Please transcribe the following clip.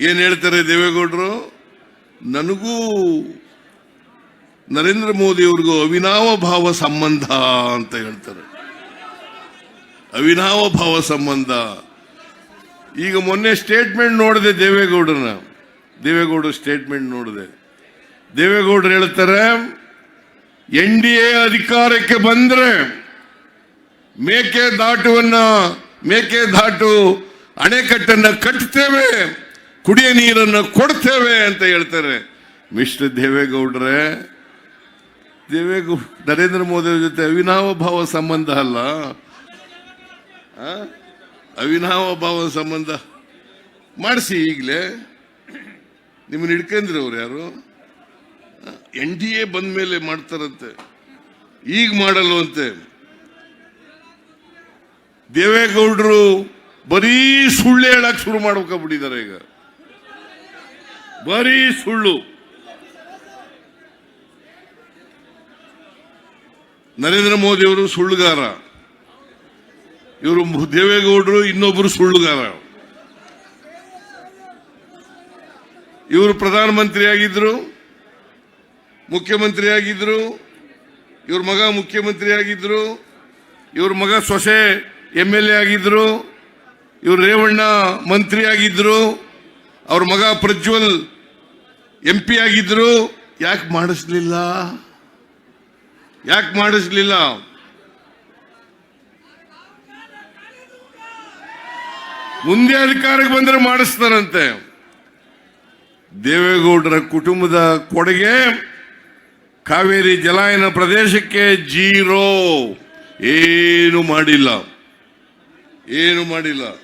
ಏನ್ ಹೇಳ್ತಾರೆ ದೇವೇಗೌಡರು? ನನಗೂ ನರೇಂದ್ರ ಮೋದಿ ಅವ್ರಿಗೂ ಅವಿನಾವ ಭಾವ ಸಂಬಂಧ ಅಂತ ಹೇಳ್ತಾರೆ. ಅವಿನಾವ ಭಾವ ಸಂಬಂಧ. ಈಗ ಮೊನ್ನೆ ಸ್ಟೇಟ್ಮೆಂಟ್ ನೋಡಿದೆ ದೇವೇಗೌಡರ ದೇವೇಗೌಡರ ಸ್ಟೇಟ್ಮೆಂಟ್ ನೋಡಿದೆ. ದೇವೇಗೌಡರು ಹೇಳ್ತಾರೆ, ಎನ್ ಡಿ ಎ ಅಧಿಕಾರಕ್ಕೆ ಬಂದ್ರೆ ಮೇಕೆ ದಾಟುವನ್ನ ಮೇಕೆ ದಾಟು ಅಣೆಕಟ್ಟನ್ನ ಕಟ್ತೇವೆ. ಕುಡಿಯ ನೀರನ್ನು ಕೊಡ್ತೇವೆ ಅಂತ ಹೇಳ್ತಾರೆ. ಮಿಸ್ಟರ್ ದೇವೇಗೌಡ್ರೆ, ದೇವೇಗೌಡ, ನರೇಂದ್ರ ಮೋದಿಯವ್ರ ಜೊತೆ ಅವಿನಾವ ಭಾವ ಸಂಬಂಧ ಅಲ್ಲ? ಅವಿನಾವ ಭಾವ ಸಂಬಂಧ ಮಾಡಿಸಿ ಈಗಲೇ. ನಿಮ್ಮನ್ನ ಹಿಡ್ಕಂದ್ರೆ ಅವ್ರು ಯಾರು ಎನ್ ಡಿ ಎ ಬಂದ ಮೇಲೆ ಮಾಡ್ತಾರಂತೆ. ಈಗ ಮಾಡಲ್ವಂತೆ ದೇವೇಗೌಡರು ಬರೀ ಸುಳ್ಳು ಹೇಳಕ್ಕೆ ಶುರು ಮಾಡ್ಬೇಕಾಗ್ಬಿಟ್ಟಿದ್ದಾರೆ ಈಗ. ಬರೀ ಸುಳ್ಳು. ನರೇಂದ್ರ ಮೋದಿ ಅವರು ಸುಳ್ಳುಗಾರ. ಇವರು ದೇವೇಗೌಡರು ಇನ್ನೊಬ್ಬರು ಸುಳ್ಳುಗಾರ. ಇವರು ಪ್ರಧಾನಮಂತ್ರಿ ಆಗಿದ್ರು ಮುಖ್ಯಮಂತ್ರಿ ಆಗಿದ್ರು ಇವ್ರ ಮಗ ಮುಖ್ಯಮಂತ್ರಿ ಆಗಿದ್ರು ಇವ್ರ ಮಗ ಸೊಸೆ ಎಂ ಎಲ್ ಎ ಆಗಿದ್ರು, ಇವ್ರು ರೇವಣ್ಣ ಮಂತ್ರಿ ಆಗಿದ್ರು ಅವ್ರ ಮಗ ಪ್ರಜ್ವಲ್ ಎಂ ಪಿ ಆಗಿದ್ರು. ಯಾಕೆ ಮಾಡಿಸ್ಲಿಲ್ಲ? ಯಾಕೆ ಮಾಡಿಸ್ಲಿಲ್ಲ? ಮುಂದೆ ಅಧಿಕಾರಕ್ಕೆ ಬಂದ್ರೆ ಮಾಡಿಸ್ತಾರಂತೆ. ದೇವೇಗೌಡರ ಕುಟುಂಬದ ಕೊಡುಗೆ ಕಾವೇರಿ ಜಲಾಯನ ಪ್ರದೇಶಕ್ಕೆ ಜೀರೋ. ಏನು ಮಾಡಿಲ್ಲ. ಏನು ಮಾಡಿಲ್ಲ.